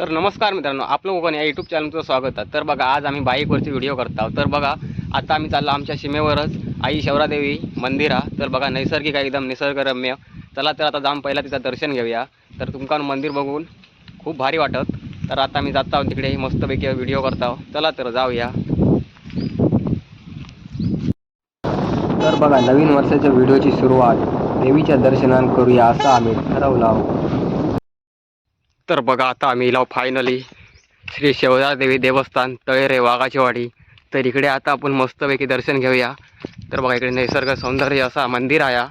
तर नमस्कार मित्रांनो आपलं कोकण या यूट्यूब चॅनलचं स्वागत आहे. तर बघा आज आम्ही बाईकवरची व्हिडिओ करत आहोत. तर बघा आता आम्ही चाललो आमच्या सीमेवरच. आई शौरादेवी मंदिर आहे. तर बघा नैसर्गिक आहे एकदम निसर्गरम्य. चला तर आता जाऊन पहिला तिचं दर्शन घेऊया. तर तुमका मंदिर बघून खूप भारी वाटत. तर आता आम्ही जात आहोत तिकडे मस्तपैकी व्हिडिओ करत आहोत. चला तर जाऊया. तर बघा नवीन वर्षाच्या व्हिडिओची सुरुवात देवीच्या दर्शनान करूया असं आम्ही ठरवलं आहोत. तर बघा आता आम्ही इलाव फायनली श्री देवी देवस्थान तळेरे वाघाचीवाडी. तर इकडे आता आपण मस्तपैकी दर्शन घेऊया. तर बघा इकडे निसर्ग सौंदर्य असा मंदिर आहे.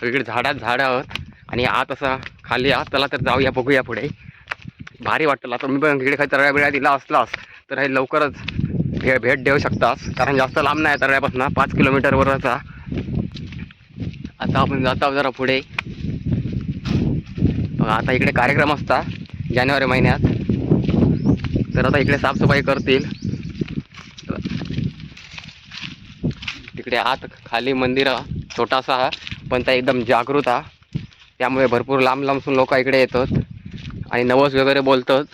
सगळीकडे झाडात झाडं आहोत. आणि आत असा खाली आत त्याला तर जाऊया बघूया पुढे. भारी वाटतं. तुम्ही मी पण इकडे काही तरळ्या बिळ्या दिला असलास तर हे लवकरच भे भेट देऊ शकतास. कारण जास्त लांब नाही तरळ्यापासून. पाच किलोमीटरवरचा. आता आपण जात आहोत जरा पुढे. बघा आता इकडे कार्यक्रम असता जानेवारी महिन्यात. तर आता इकडे साफसफाई करतील. तिकडे आत खाली मंदिर छोटासा हा पण त्या एकदम जागृत हा त्यामुळे भरपूर लांब लांबसून लोक इकडे येतात आणि नवस वगैरे बोलतात.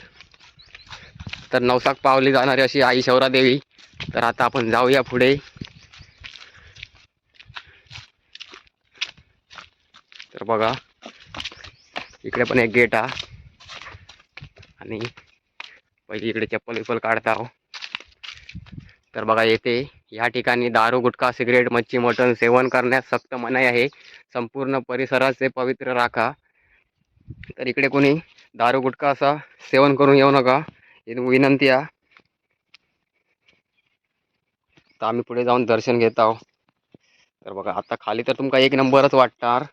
तर नवसाक पावली जाणारी अशी आई शौरादेवी तर आता आपण जाऊया पुढे. तर बघा इकडे पण एक गेट हा आणि पहिली इकडे चप्पल विप्पल काढता हो तर बघा येथे या ठिकाणी दारू गुटखा सिगरेट मच्छी मटण सेवन करण्यास सक्त मनाई आहे. संपूर्ण परिसराचे पवित्र राखा. तर इकडे कोणी दारू गुटखा असा सेवन करून येऊ नका. विनंती आहे. तर आम्ही पुढे जाऊन दर्शन घेत आहोत. तर बघा आता खाली तर तुमका एक नंबरच वाटणार.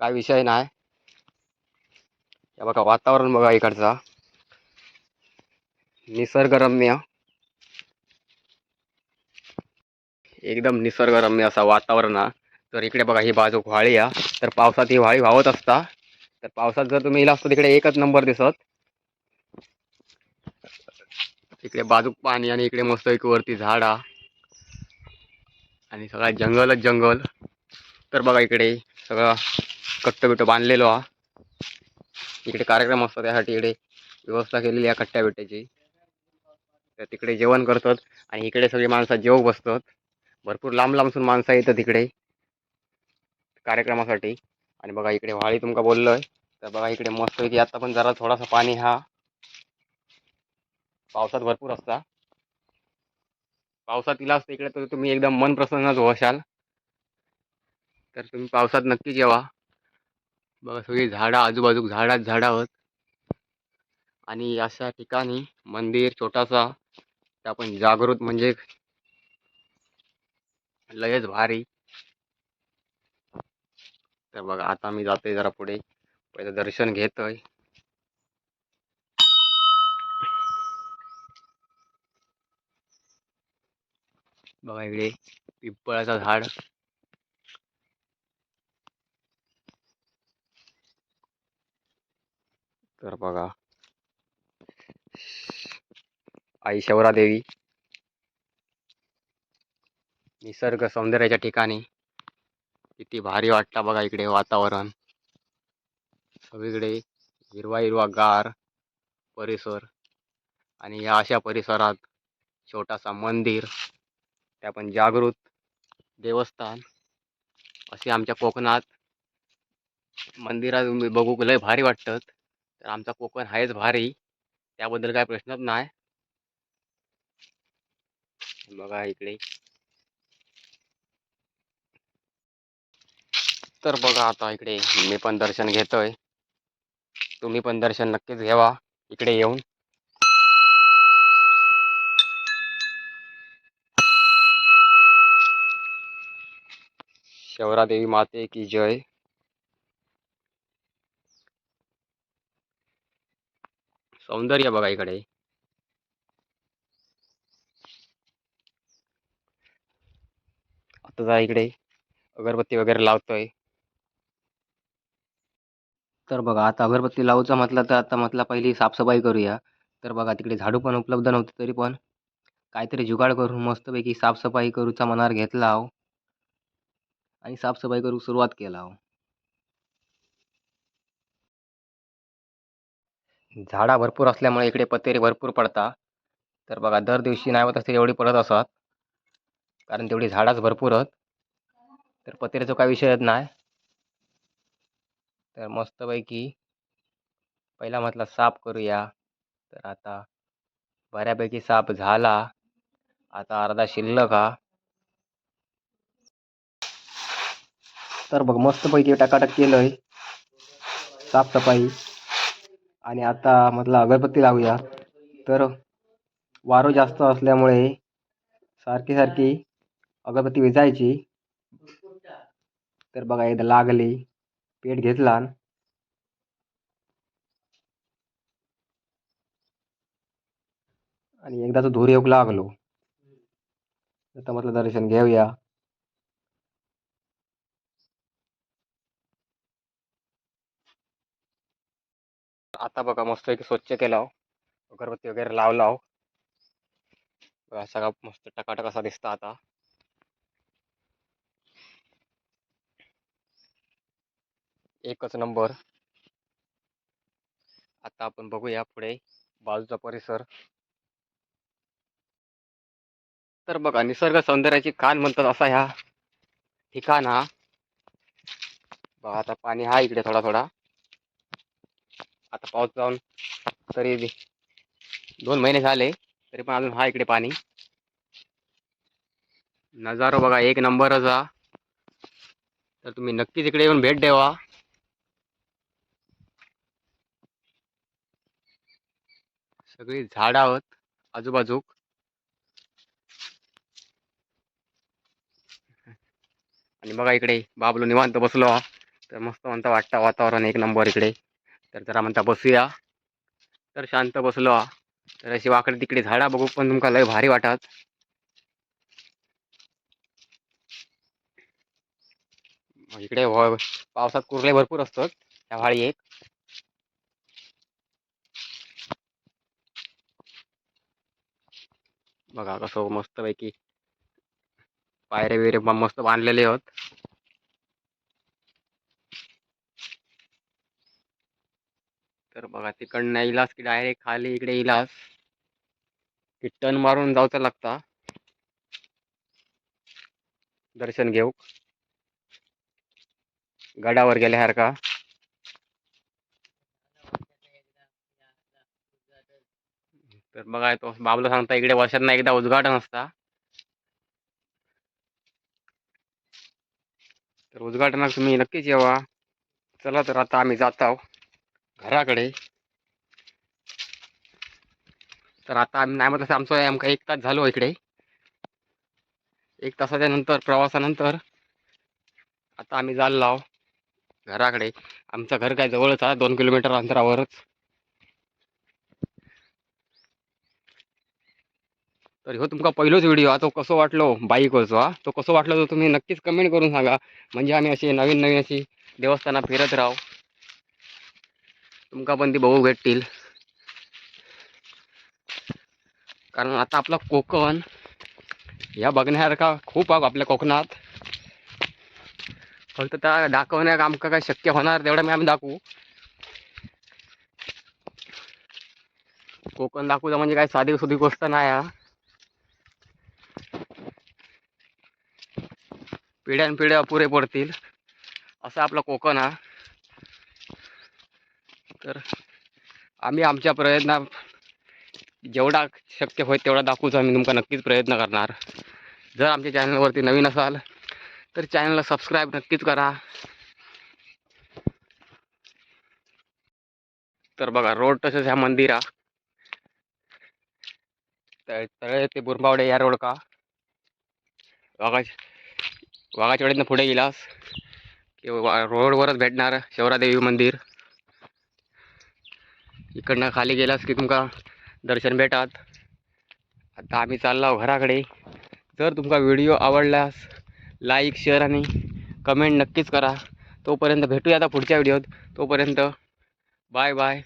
काय विषय नाही. बघा वातावरण बघा इकडचा. निसर्गरम्य. एकदम निसर्गरम्य असा वातावरण हा. तर इकडे बघा ही बाजू व्हाळी आहे तर पावसात ही व्हाळी वाहत असता. तर पावसात जर तुम्ही इला असतो तिकडे एकच नंबर दिसत. इकडे बाजूक पाणी आणि इकडे मस्त एक वरती झाड आणि सगळा जंगलच जंगल. तर बघा इकडे सगळं कट्ट बिट्ट बांधलेलो हा. इकडे कार्यक्रम असतो त्यासाठी इकडे व्यवस्था केलेली आहे कट्ट्या बिट्ट्याची तर तिकडे जेवण करतात आणि इकडे सगळी माणसं जेव बसतात. भरपूर लांब लांबसून माणसं येतात तिकडे कार्यक्रमासाठी. आणि बघा इकडे व्हाळी तुमका बोललोय. तर बघा इकडे मस्त की आता पण जरा थोडासा पाणी हा पावसात भरपूर असता. पावसात इला असतं इकडे तर तुम्ही एकदम मन प्रसन्नच होशाल तर तुम्ही पावसात नक्कीच येवा. बघा सगळी झाडं आजूबाजूक झाडात झाडं आहोत आणि अशा ठिकाणी मंदिर छोटासा ते आपण जागृत म्हणजे लयच भारी. तर बघा आता मी जातोय जरा पुढे. पहिलं दर्शन घेतोय. बघा इकडे पिंपळाचं झाड. तर बघा. आई शौरा देवी निसर्ग सौंदर्याच्या ठिकाणी. किती भारी वाटतं बघा इकडे वातावरण. सगळीकडे हिरवा हिरवा गार परिसर. आणि या अशा परिसरात छोटासा मंदिर ते आपण जागृत देवस्थान असे आमच्या कोकणात मंदिरात बघू लय भारी वाटतात तर आमचा कोकण आहेच भारी. त्याबद्दल काय प्रश्नच नाही. बघा इकडे. तर बघा आता इकडे मी पण दर्शन घेतोय. तुम्ही पण दर्शन नक्कीच घ्यावा. इकडे येऊन. शौरादेवी माते की जय. सौंदर्य बघा इकडे. आता जा इकडे. अगरबत्ती वगैरे लावतोय. तर बघा आता अगरबत्ती लावूचा म्हटलं तर आता म्हटलं पहिली साफसफाई करूया. तर बघा तिकडे झाडू पण उपलब्ध नव्हते तरी पण. काहीतरी जुगाड करून मस्तपैकी साफसफाई करूचा मनावर घेतला आहो. आणि साफसफाई करू सुरुवात केला आहो. झाडा भरपूर असल्यामुळे इकडे पतेरी भरपूर पडता तर बघा दर दिवशी नाही होत असते एवढी पडत असत. कारण तेवढी झाडाच भरपूर आहेत. तर पत्र्याचा काही विषयच नाही. तर मस्तपैकी पहिला म्हटलं साफ करूया. तर आता बऱ्यापैकी साफ झाला. आता अर्धा शिल्लक हा. तर बघ मस्तपैकी टकाटक केलंय. साफसफाई. आणि आता मधला अगरबत्ती लावूया. तर वारं जास्त असल्यामुळे सारखी सारखी अगरबत्ती विजायची. तर बघा एकदा लागली. पेट घेतला. आणि एकदा तो धूर येऊक लागलो. आता म्हटलं दर्शन घेऊया. आता बघा मस्त एक स्वच्छ केला हो. अगरबत्ती वगैरे लावला हो. बघा सगळा मस्त टकाटक असा दिसता आता. एकच नंबर. आता आपण बघूया पुढे बाजूचा परिसर. तर बघा निसर्ग सौंदर्याची कान म्हणतात असा ह्या ठिकाण हा. बघा आता पाणी हा इकडे थोडा थोडा आता पाऊस जाऊन तरी दोन महिने झाले तरी पण अजून हा इकडे पाणी. नजारो बघा एक नंबरच. हा तर तुम्ही नक्कीच इकडे येऊन भेट द्यावा. सगळी झाड आहोत आजूबाजूक आणि बघा इकडे बाबलो निवांत बसलो. हा तर मस्त म्हणता वाटतं वातावरण एक नंबर इकडे. तर जरा म्हणता बसूया. तर शांत बसलो. हा तर अशी वाकडे तिकडे झाडा बघू पण तुमका लय भारी वाटत. इकडे पावसात कुर्ले भरपूर असतात. त्या व्हाळी एक. बघा कसं मस्तपैकी पायरे बिरे मस्त बांधलेले आहेत. तर बघा तिकडनं इलास की डायरेक्ट खाली इकडे इलास की टन मारून जाऊचा लागता. दर्शन घेऊ. गडावर गेल्यासारखा. तर बघा तो बाबला सांगता इकडे वर्षात एकदा उद्घाटन असता. तर उद्घाटनात तुम्ही नक्कीच येवा. चला तर आता आम्ही जात आहोत. घराकडे. तर आता आम्ही नाही म्हणत आमचं आमका एक तास झालो हो इकडे. एक तासाच्या नंतर प्रवासानंतर आता आम्ही चाललो आहो घराकडे. आमचं घर काय जवळच आहे दोन किलोमीटर अंतरावरच. तर ह्यो तुमका पहिलोच व्हिडिओ हा तो कसो वाटलो बाईकवरचो हा? तो कसो वाटलो तो तुम्ही नक्कीच कमेंट करून सांगा. म्हणजे आम्ही अशी नवीन नवीन अशी देवस्थाना फिरत राहू. तुमका पण ती बघू भेटतील. कारण आता आपला कोकण या बघण्यासारखा खूप आहे आपल्या कोकणात. फक्त त्या दाखवण्याक आमका काय शक्य होणार तेवढं मी आम्ही दाखवू. कोकण दाखवूचं म्हणजे काय साधी सुधी गोष्ट नाही हा. पिढ्यान पिढ्या पुरे पडतील. असं आपलं कोकण हा. तर आम्ही आमच्या प्रयत्ना जेवढा शक्य होईल तेवढा दाखवूचा आम्ही तुमका नक्कीच प्रयत्न करणार. जर आमच्या चॅनलवरती नवीन असाल तर चॅनलला सबस्क्राईब नक्कीच करा. तर बघा रोड तसंच ह्या मंदिरा. तळे ते बुरबावडे या रोड का वाघाच वाघाच्या वेळेतनं पुढे गेलास की रोडवरच भेटणार शिवरादेवी मंदिर. इकडनं खाली गेलास की तुमका दर्शन भेटात. आता आम्ही चाललो घराकडे. जर तुमका व्हिडिओ आवडल्यास लाईक शेअर आणि कमेंट नक्कीच करा. तोपर्यंत भेटूया आता पुढच्या व्हिडिओत. तोपर्यंत बाय बाय.